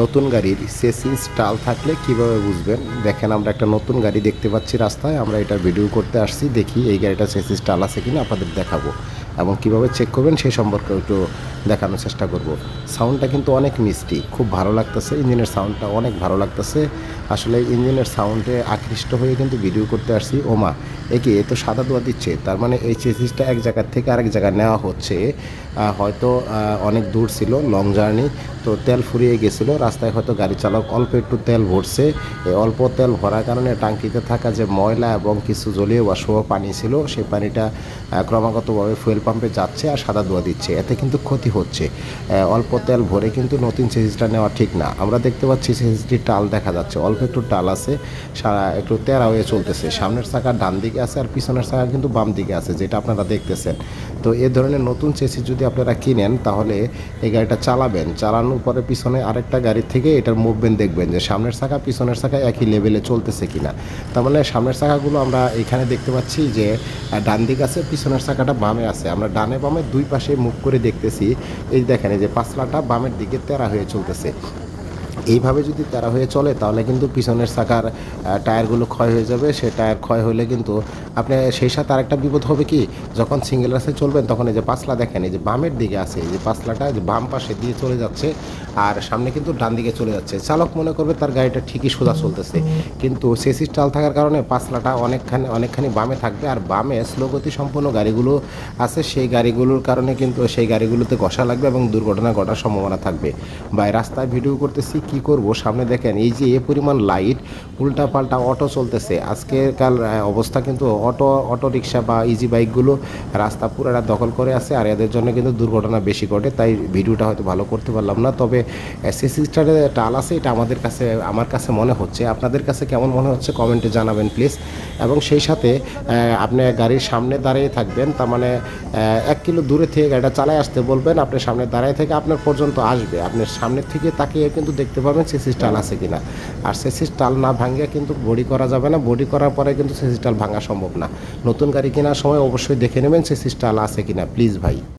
নতুন গাড়ির chassis stall থাকলে কীভাবে বুঝবেন? দেখেন, আমরা একটা নতুন গাড়ি দেখতে পাচ্ছি রাস্তায়, আমরা এটা ভিডিও করতে আসছি, দেখি এই গাড়িটা সেসিস টাল আছে কিনা আপনাদের দেখাবো। এবং কীভাবে চেক করবেন সেই সম্পর্কে একটু দেখানোর চেষ্টা করব। সাউন্ডটা কিন্তু অনেক মিষ্টি, খুব ভালো লাগতেছে, ইঞ্জিনের সাউন্ডটা অনেক ভালো লাগতেছে। আসলে ইঞ্জিনের সাউন্ডে আকৃষ্ট হয়ে কিন্তু ভিডিও করতে আসছি। ওমা একে এ তো সাদা দোয়া দিচ্ছে, তার মানে এই চেসিসটা এক জায়গার থেকে আরেক জায়গায় নেওয়া হচ্ছে। হয়তো অনেক দূর ছিল লং জার্নি তো তেল ফুরিয়ে গেছিল। রাস্তায় হয়তো গাড়ি চালক অল্প একটু তেল ভরছে। এই অল্প তেল ভরার কারণে টাঙ্কিতে থাকা যে ময়লা এবং কিছু জলীয় বাষ্প পানি ছিল সেই পানিটা ক্রমাগতভাবে ফুয়েল পাম্পে যাচ্ছে আর সাদা ধোয়া দিচ্ছে। এতে কিন্তু ক্ষতি হচ্ছে। অল্প তেল ভরে কিন্তু নতুন সিরিজটা নেওয়া ঠিক না। আমরা দেখতে পাচ্ছি সিরিজটির টাল দেখা যাচ্ছে। অল্প একটু টাল আছে, সারা- একটু তেরা হয়ে চলতেছে। সামনের চাকা ডান দিকে আছে আর পিছনের চাকা কিন্তু বাম দিকে আছে, যেটা আপনারা দেখতেছেন। তো এ ধরনের নতুন চেসি যদি আপনারা কিনেন, তাহলে এই গাড়িটা চালাবেন। চালানোর পরে পিছনে আরেকটা গাড়ির থেকে এটার মুভমেন্ট দেখবেন যে সামনের চাকা পিছনের চাকা একই লেভেলে চলতেছে কিনা। তার মানে সামনের চাকাগুলো আমরা এখানে দেখতে পাচ্ছি যে ডান দিক আছে, পিছনের চাকাটা বামে আছে। আমরা ডানে বামে দুই পাশে মুভ করে দেখতেছি। এই দেখেন, এই যে পাঁচলাটা বামের দিকে তেরা হয়ে চলতেছে। এইভাবে যদি তারা হয়ে চলে, তাহলে কিন্তু পিছনের চাকার টায়ারগুলো ক্ষয় হয়ে যাবে। সে টায়ার ক্ষয় হলে কিন্তু আপনি, সেই সাথে আরেকটা বিপদ হবে কি? যখন সিঙ্গেল রাস্তায় চলবেন, তখন এই যে পাঁচলা দেখেন, এই যে বামের দিকে আছে, এই যে পাঁচলাটা যে বাম পাশে দিয়ে চলে যাচ্ছে, আর সামনে কিন্তু ডান দিকে চলে যাচ্ছে। চালক মনে করবে তার গাড়িটা ঠিকই সোজা চলতেছে। কিন্তু সেসিস টাল থাকার কারণে পাঁচলাটা অনেকখানি অনেকখানি বামে থাকবে, আর বামে স্লো গতি সম্পন্ন গাড়িগুলো আছে। সেই গাড়িগুলোর কারণে কিন্তু সেই গাড়িগুলোতে ঘষা লাগবে এবং দুর্ঘটনা ঘটার সম্ভাবনা থাকবে। বা রাস্তায় ভিডিও করতেছি কি করব? সামনে দেখেন এই যে এ পরিমাণ লাইট উল্টা পাল্টা অটো চলতেছে। আজকেরকাল আহ, অবস্থা কিন্তু অটো অটো রিক্সা বা ইজি বাইকগুলো রাস্তা পুরোটা দখল করে আছে আর এদের জন্য কিন্তু দুর্ঘটনা বেশি ঘটে তাই ভিডিওটা হয়তো ভালো করতে পারলাম না। তবে সিস্টারে টাল আছে এটা আমাদের কাছে আমার কাছে মনে হচ্ছে। আপনাদের কাছে কেমন মনে হচ্ছে কমেন্টে জানাবেন প্লিজ। এবং সেই সাথে আপনি গাড়ির সামনে দাঁড়িয়ে থাকবেন তার মানে এক কিলো দূরে থেকে গাড়িটা চালায় আসতে বলবেন আপনি সামনে দাঁড়ায় থেকে আপনার পর্যন্ত আসবে। আপনার সামনের থেকে তাকিয়ে কিন্তু দেখতে পাবেন সিসি টাল আছে কিনা। আর সিসি টাল না ভাঙিয়ে কিন্তু বডি করা যাবে না। বডি করার পরে কিন্তু সিসি টাল ভাঙা সম্ভব না। নতুন গাড়ি কেনার সময় অবশ্যই দেখে নেবেন সিসি টাল আছে কিনা। প্লিজ ভাই।